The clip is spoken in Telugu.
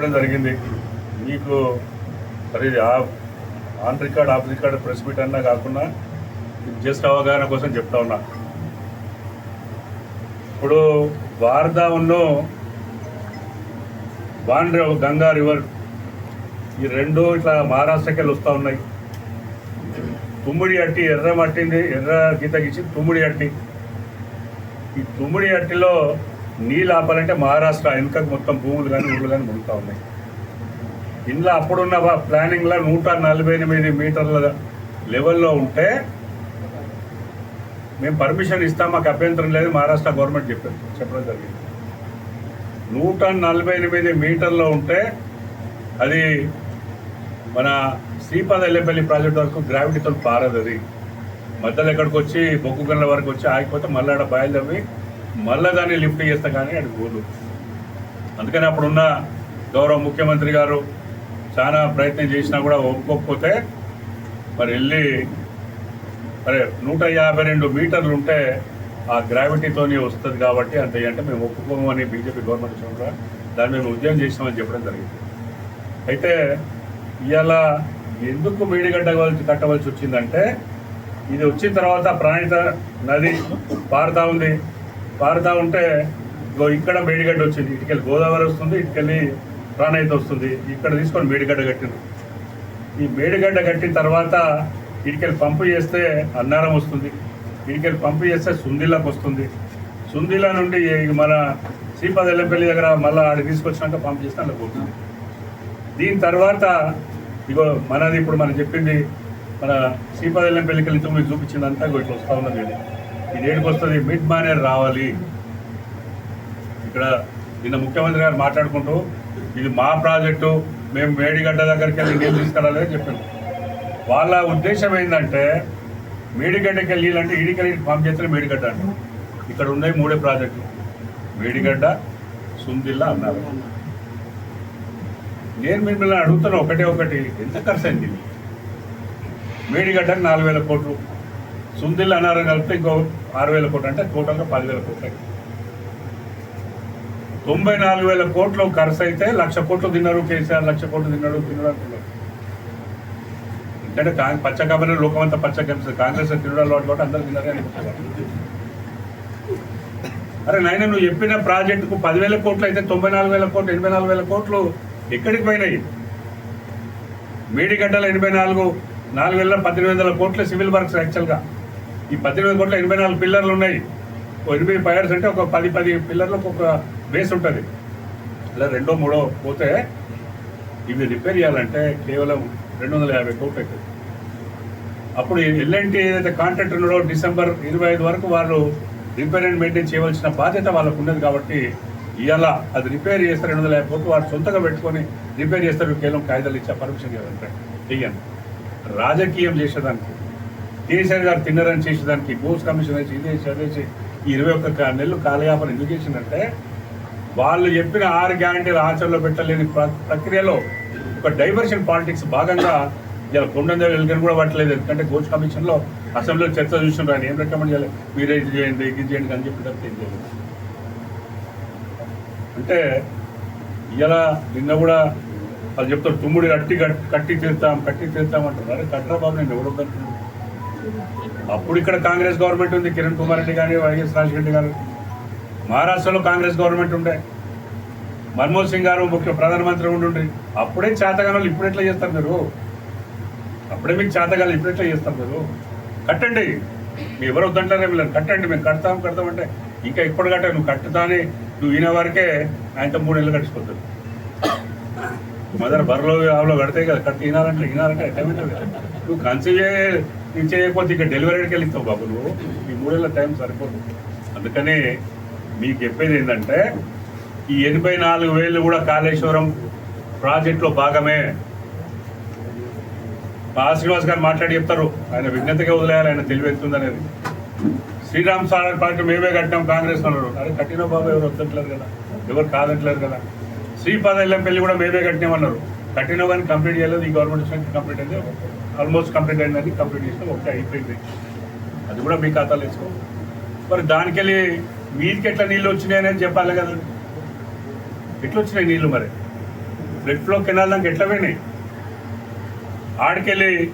చెప్పడం జరిగింది. మీకు మరి ఆ- on record off record press meet అన్నా కాకుండా జస్ట్ అవగాహన కోసం చెప్తా ఉన్నా. ఇప్పుడు వార్ధావన్లో ఉన్ను వాన్ గంగా రివర్ ఈ రెండు ఇట్లా మహారాష్ట్రకెళ్ళి వస్తూ ఉన్నాయి. తుమ్మిడి అట్టి ఎర్ర మట్టింది ఎర్ర గీత గీసి తుమ్మిడి అట్టి. ఈ తుమ్మిడి అట్టిలో నీళ్ళు ఆపాలంటే మహారాష్ట్ర వెనుకకు మొత్తం భూములు కానీ ఊళ్ళు కానీ ముడుతూ ఉన్నాయి. ఇందులో అప్పుడున్న ప్లానింగ్లో నూట నలభై ఎనిమిది మీటర్ల లెవెల్లో ఉంటే మేము పర్మిషన్ ఇస్తాం మాకు అభ్యంతరం లేదు మహారాష్ట్ర గవర్నమెంట్ చెప్పారు చెప్పడం జరిగింది. నూట నలభై ఎనిమిది మీటర్లో ఉంటే అది మన శ్రీపాద ఎల్లపల్లి ప్రాజెక్ట్ వరకు గ్రావిటీతో పారదు అది. మధ్యలో ఎక్కడికి వచ్చి బొగ్గు గంటల వరకు వచ్చి ఆగిపోతే మళ్ళీ ఆడ బయలుదేరి మళ్ళీ దాన్ని లిఫ్ట్ చేస్తా కానీ అది పోదు. అందుకని అప్పుడున్న గౌరవ ముఖ్యమంత్రి గారు చాలా ప్రయత్నం చేసినా కూడా ఒప్పుకోకపోతే మరి వెళ్ళి మరి నూట యాభై రెండు మీటర్లు ఉంటే ఆ గ్రావిటీతోనే వస్తుంది కాబట్టి అంత. అంటే మేము ఒప్పుకోము అని బీజేపీ గవర్నమెంట్ కూడా దాన్ని మేము ఉద్యమం చేసినామని చెప్పడం జరిగింది. అయితే ఇవాళ ఎందుకు మేడిగడ్డ కట్టవలసి వచ్చిందంటే ఇది వచ్చిన తర్వాత ప్రాణిత నది పారుతూ ఉంది. పారుతూ ఉంటే ఇగో ఇక్కడ మేడిగడ్డ వచ్చింది ఇటుకెళ్ళి గోదావరి వస్తుంది ఇటుకెళ్ళి ప్రాణహిత వస్తుంది. ఇక్కడ తీసుకొని మేడిగడ్డ కట్టిండ్రు. ఈ మేడిగడ్డ కట్టిన తర్వాత ఇటుకెళ్ళి పంపు చేస్తే అన్నారం వస్తుంది. ఇటుకెళ్ళి పంపు చేస్తే సుందిల్లకు వస్తుంది. సుందిల నుండి మన శ్రీపద ఎల్లంపల్లి దగ్గర మళ్ళీ ఆడ తీసుకొచ్చినాక పంపు చేస్తే అలా పోతుంది. దీని తర్వాత ఇగో మనది ఇప్పుడు మనం చెప్పింది మన శ్రీపద ఎల్లంపల్లికి వెళ్ళి మీకు చూపించింది అంతా ఇట్లా వస్తూ ఉన్నది. ఇది. ఏడికి వస్తుంది మిడ్ మానేర్ రావాలి. ఇక్కడ నిన్న ముఖ్యమంత్రి గారు మాట్లాడుకుంటూ ఇది మా ప్రాజెక్టు మేము మేడిగడ్డ దగ్గరికి వెళ్ళి నీళ్ళు తీసుకెళ్ళాలి అని చెప్పారు. వాళ్ళ ఉద్దేశం ఏంటంటే మేడిగడ్డకి వెళ్ళి అంటే ఈడికెళ్ళి పంప్ చేస్తే మేడిగడ్డ అంటే. ఇక్కడ ఉన్నాయి మూడే ప్రాజెక్టులు. మేడిగడ్డ సుందిల్లా అన్నారు. నేను మిమ్మల్ని అడుగుతున్నా ఒకటే ఒకటి ఎంత ఖర్చు అయింది? ఇది? మేడిగడ్డకి నాలుగు వేల కోట్లు. సుందిల్ అన్నారం కలిపితే ఇంకో ఆరు వేల కోట్లు అంటే టోటల్గా పదివేల కోట్లు తొంభై నాలుగు వేల కోట్లు ఖర్చు అయితే లక్ష కోట్లు తిన్నారు కేసీఆర్ లక్ష కోట్లు తిన్నాడు తిన్నాడు అంటున్నారు. ఎందుకంటే కాంగ్రెస్ పచ్చ కాబట్టి లోకమంతా పచ్చ కనిపిస్తుంది కాంగ్రెస్ తినడం అలవాటు కాబట్టి అందరు తిన్నారే అరే నాయన నువ్వు చెప్పిన ప్రాజెక్టుకు పదివేల కోట్లు అయితే తొంభై నాలుగు వేల కోట్లు ఎనభై నాలుగు వేల కోట్లు ఎక్కడికి పోయినాయి? మేడిగడ్డలో ఎనభై నాలుగు నాలుగు వేల పద్దెనిమిది వందల కోట్లు సివిల్ వర్క్స్ యాక్చువల్గా. ఈ పద్దెనిమిది కోట్ల ఎనభై నాలుగు పిల్లర్లు ఉన్నాయి. ఓ ఎనభై పైర్స్ అంటే ఒక పది పది పిల్లర్లకు ఒక బేస్ ఉంటుంది. ఇలా రెండో మూడో పోతే ఇవి రిపేర్ చేయాలంటే కేవలం రెండు వందల యాభై కోట్లు అవుతుంది అప్పుడు ఎల్ఎన్టీ ఏదైతే కాంట్రాక్ట్ ఉన్నాడో డిసెంబర్ ఇరవై ఐదు వరకు వాళ్ళు రిపేర్ అండ్ మెయింటైన్ చేయవలసిన బాధ్యత వాళ్ళకు ఉన్నది కాబట్టి ఇవాళ అది రిపేర్ చేస్తారు రెండు వందల యాభై కోట్లు వారు సొంతంగా పెట్టుకొని రిపేర్ చేస్తారు. కేవలం కాగితాలు ఇచ్చే పర్మిషన్ ఇవ్వాలంటే చెయ్యను. రాజకీయం చేసేదానికి కేసీఆర్ గారు తిన్నరని చేసేదానికి బోస్ కమిషన్ వేసి ఇదేసి అదేసి ఈ ఇరవై ఒక్క నెలలు కాలయాపన ఎందుకు చేసిందంటే వాళ్ళు చెప్పిన ఆరు గ్యారంటీలు ఆచరణలో పెట్టలేని ప్ర- ప్రక్రియలో ఒక డైవర్షన్ పాలిటిక్స్ భాగంగా ఇలా కొండందేవి వెలుగుని కూడా పట్టలేదు. ఎందుకంటే కోచ్ కమిషన్లో అసెంబ్లీలో చర్చ చూసిన ఆయన. ఏం రికమెండ్ చేయాలి? మీరే ఇది చేయండి ఇది చేయండి అని చెప్పి తప్పితే ఏం చేయలేదు అంటే ఇలా నిన్న కూడా వాళ్ళు చెప్తారు తుమ్ముడు కట్టి కట్టి తీరుతాం కట్టి తీరుతాం అంటారు అరే నేను ఎవరు అప్పుడు ఇక్కడ కాంగ్రెస్ గవర్నమెంట్ ఉంది. కిరణ్ కుమార్ రెడ్డి కానీ వైఎస్ రాజశేఖర్ గారు. మహారాష్ట్రలో కాంగ్రెస్ గవర్నమెంట్ ఉండే. మన్మోహన్ సింగ్ గారు ముఖ్య ప్రధానమంత్రి ఉండి అప్పుడే చేతగానాలు ఇప్పుడు ఎట్లా చేస్తారు మీరు? అప్పుడే మీకు చేతగాలు ఇప్పుడు ఎట్లా చేస్తారు మీరు? కట్టండి. మీ ఎవరు వద్దంటారే వీళ్ళని కట్టండి. మేము కడతాం కడతామంటే ఇంకా ఇప్పుడు కట్ట నువ్వు కట్టుతాని. నువ్వు ఈయన వరకే ఆయనతో మూడు నెలలు కట్టిపోతుంది మదర్ బర్రలో ఆవులో పెడతాయి కదా కట్టి తినాలంటే తినాలంటే టైం కదా నువ్వు కన్సీవ్ చే నువ్వు చేయకపోతే ఇక డెలివరీకి వెళ్తావు బాబు నువ్వు. ఈ మూడేళ్ళ టైం సరిపోదు. అందుకని మీకు చెప్పేది ఏంటంటే ఈ ఎనభై నాలుగు వేలు కూడా కాళేశ్వరం ప్రాజెక్టులో భాగమే. మా శ్రీనివాస్ గారు మాట్లాడి చెప్తారు. ఆయన విజ్ఞతగా వదిలేయాలి ఆయన తెలివెత్తుంది అనేది. శ్రీరామ్ సార్ పార్టీ మేమే కట్టాం కాంగ్రెస్ అన్నారు అరే కట్టిన బాబు ఎవరు వద్దట్లేదు కదా. ఎవరు కాదట్లేదు కదా. శ్రీపాద ఎల్లంపల్లి కూడా మేమే కట్టినామన్నారు. కట్టినా కానీ కంప్లీట్ చేయలేదు ఈ గవర్నమెంట్ వచ్చినాక కంప్లీట్ అయింది. ఆల్మోస్ట్ కంప్లీట్ అయిందని కంప్లీట్ చేసినా ఒకటి అయిపోయింది. అది కూడా మీ ఖాతాలో వేసుకో. మరి దానికెళ్ళి మీదికి ఎట్లా నీళ్ళు వచ్చినాయి చెప్పాలి కదా. ఎట్లా వచ్చినాయి నీళ్ళు మరి? బ్లడ్ ఫ్లో కెనాల్ దానికి ఎట్లా పోయినాయి? ఆడికెళ్ళి